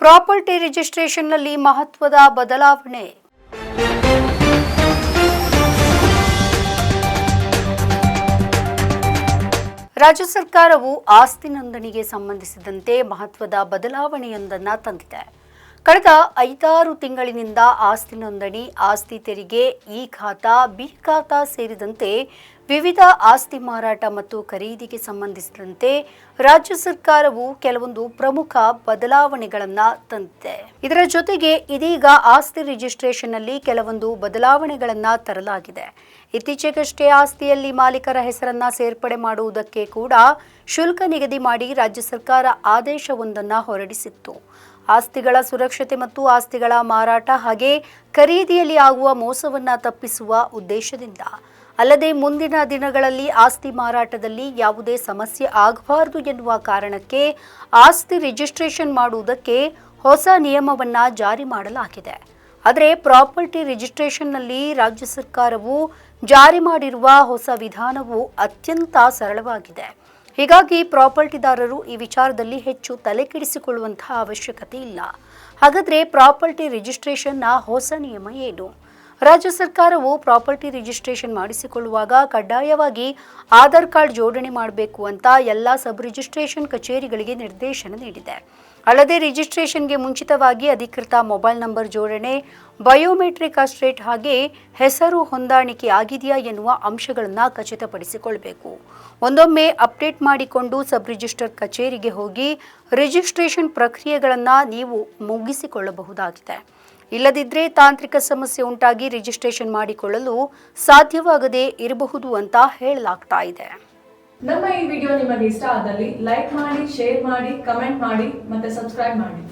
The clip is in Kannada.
ಪ್ರಾಪರ್ಟಿ ರಿಜಿಸ್ಟ್ರೇಷನ್ನಲ್ಲಿ ಮಹತ್ವದ ಬದಲಾವಣೆ. ರಾಜ್ಯ ಸರ್ಕಾರವು ಆಸ್ತಿ ನೋಂದಣಿಗೆ ಸಂಬಂಧಿಸಿದಂತೆ ಮಹತ್ವದ ಬದಲಾವಣೆಯೊಂದನ್ನು ತಂದಿದೆ. ಕಳೆದ ಐದಾರು ತಿಂಗಳಿನಿಂದ ಆಸ್ತಿ ನೋಂದಣಿ, ಆಸ್ತಿ ತೆರಿಗೆ ಇ ಖಾತಾ, ಬಿ ಖಾತಾ ಸೇರಿದಂತೆ ವಿವಿಧ ಆಸ್ತಿ ಮಾರಾಟ ಮತ್ತು ಖರೀದಿಗೆ ಸಂಬಂಧಿಸಿದಂತೆ ರಾಜ್ಯ ಸರ್ಕಾರವು ಕೆಲವೊಂದು ಪ್ರಮುಖ ಬದಲಾವಣೆಗಳನ್ನು ತಂದಿದೆ. ಇದರ ಜೊತೆಗೆ ಇದೀಗ ಆಸ್ತಿ ರಿಜಿಸ್ಟ್ರೇಷನ್ನಲ್ಲಿ ಕೆಲವೊಂದು ಬದಲಾವಣೆಗಳನ್ನು ತರಲಾಗಿದೆ. ಇತ್ತೀಚೆಗಷ್ಟೇ ಆಸ್ತಿಯಲ್ಲಿ ಮಾಲೀಕರ ಹೆಸರನ್ನ ಸೇರ್ಪಡೆ ಮಾಡುವುದಕ್ಕೆ ಕೂಡ ಶುಲ್ಕ ನಿಗದಿ ಮಾಡಿ ರಾಜ್ಯ ಸರ್ಕಾರ ಆದೇಶವೊಂದನ್ನು ಹೊರಡಿಸಿತ್ತು. ಆಸ್ತಿಗಳ ಸುರಕ್ಷತೆ ಮತ್ತು ಆಸ್ತಿಗಳ ಮಾರಾಟ ಹಾಗೆ ಖರೀದಿಯಲ್ಲಿ ಆಗುವ ಮೋಸವನ್ನು ತಪ್ಪಿಸುವ ಉದ್ದೇಶದಿಂದ. ಅಲ್ಲದೆ ಮುಂದಿನ ದಿನಗಳಲ್ಲಿ ಆಸ್ತಿ ಮಾರಾಟದಲ್ಲಿ ಯಾವುದೇ ಸಮಸ್ಯೆ ಆಗಬಾರದು ಎನ್ನುವ ಕಾರಣಕ್ಕೆ ಆಸ್ತಿ ರಿಜಿಸ್ಟ್ರೇಷನ್ ಮಾಡುವುದಕ್ಕೆ ಹೊಸ ನಿಯಮವನ್ನ ಜಾರಿ ಮಾಡಲಾಗಿದೆ. ಆದರೆ ಪ್ರಾಪರ್ಟಿ ರಿಜಿಸ್ಟ್ರೇಷನ್ನಲ್ಲಿ ರಾಜ್ಯ ಸರ್ಕಾರವು ಜಾರಿ ಮಾಡಿರುವ ಹೊಸ ವಿಧಾನವು ಅತ್ಯಂತ ಸರಳವಾಗಿದೆ. ಹೀಗಾಗಿ ಪ್ರಾಪರ್ಟಿದಾರರು ಈ ವಿಚಾರದಲ್ಲಿ ಹೆಚ್ಚು ತಲೆಕೆಡಿಸಿಕೊಳ್ಳುವಂತಹ ಅವಶ್ಯಕತೆ ಇಲ್ಲ. ಹಾಗಾದರೆ ಪ್ರಾಪರ್ಟಿ ರಿಜಿಸ್ಟ್ರೇಷನ್ನ ಹೊಸ ನಿಯಮ ಏನು? ರಾಜ್ಯ ಸರ್ಕಾರವು ಪ್ರಾಪರ್ಟಿ ರಿಜಿಸ್ಟ್ರೇಷನ್ ಮಾಡಿಸಿಕೊಳ್ಳುವಾಗ ಕಡ್ಡಾಯವಾಗಿ ಆಧಾರ್ ಕಾರ್ಡ್ ಜೋಡಣೆ ಮಾಡಬೇಕು ಅಂತ ಎಲ್ಲ ಸಬ್ ರಿಜಿಸ್ಟ್ರೇಷನ್ ಕಚೇರಿಗಳಿಗೆ ನಿರ್ದೇಶನ ನೀಡಿದೆ. ಅಲ್ಲದೆ ರಿಜಿಸ್ಟ್ರೇಷನ್ಗೆ ಮುಂಚಿತವಾಗಿ ಅಧಿಕೃತ ಮೊಬೈಲ್ ನಂಬರ್ ಜೋಡಣೆ, ಬಯೋಮೆಟ್ರಿಕ್ ಅಸ್ಟ್ರೇಟ್ ಹಾಗೆ ಹೆಸರು ಹೊಂದಾಣಿಕೆ ಆಗಿದೆಯಾ ಎನ್ನುವ ಅಂಶಗಳನ್ನು ಖಚಿತಪಡಿಸಿಕೊಳ್ಳಬೇಕು ಒಂದೊಮ್ಮೆ ಅಪ್ಡೇಟ್ ಮಾಡಿಕೊಂಡು ಸಬ್ ರಿಜಿಸ್ಟರ್ ಕಚೇರಿಗೆ ಹೋಗಿ ರಿಜಿಸ್ಟ್ರೇಷನ್ ಪ್ರಕ್ರಿಯೆಗಳನ್ನು ನೀವು ಮುಗಿಸಿಕೊಳ್ಳಬಹುದಾಗಿದೆ. ಇಲ್ಲದಿದ್ದರೆ ತಾಂತ್ರಿಕ ಸಮಸ್ಯೆ ಉಂಟಾಗಿ ರಿಜಿಸ್ಟ್ರೇಷನ್ ಮಾಡಿಕೊಳ್ಳಲು ಸಾಧ್ಯವಾಗದೇ ಇರಬಹುದು ಅಂತ ಹೇಳಲಾಗ್ತಾ ಇದೆ. ನಮ್ಮ ಈ ವಿಡಿಯೋ ನಿಮಗೆ ಇಷ್ಟ ಆದಲ್ಲಿ ಲೈಕ್ ಮಾಡಿ ಶೇರ್ ಮಾಡಿ ಕಮೆಂಟ್ ಮಾಡಿ ಮತ್ತೆ ಸಬ್ಸ್ಕ್ರೈಬ್ ಮಾಡಿ.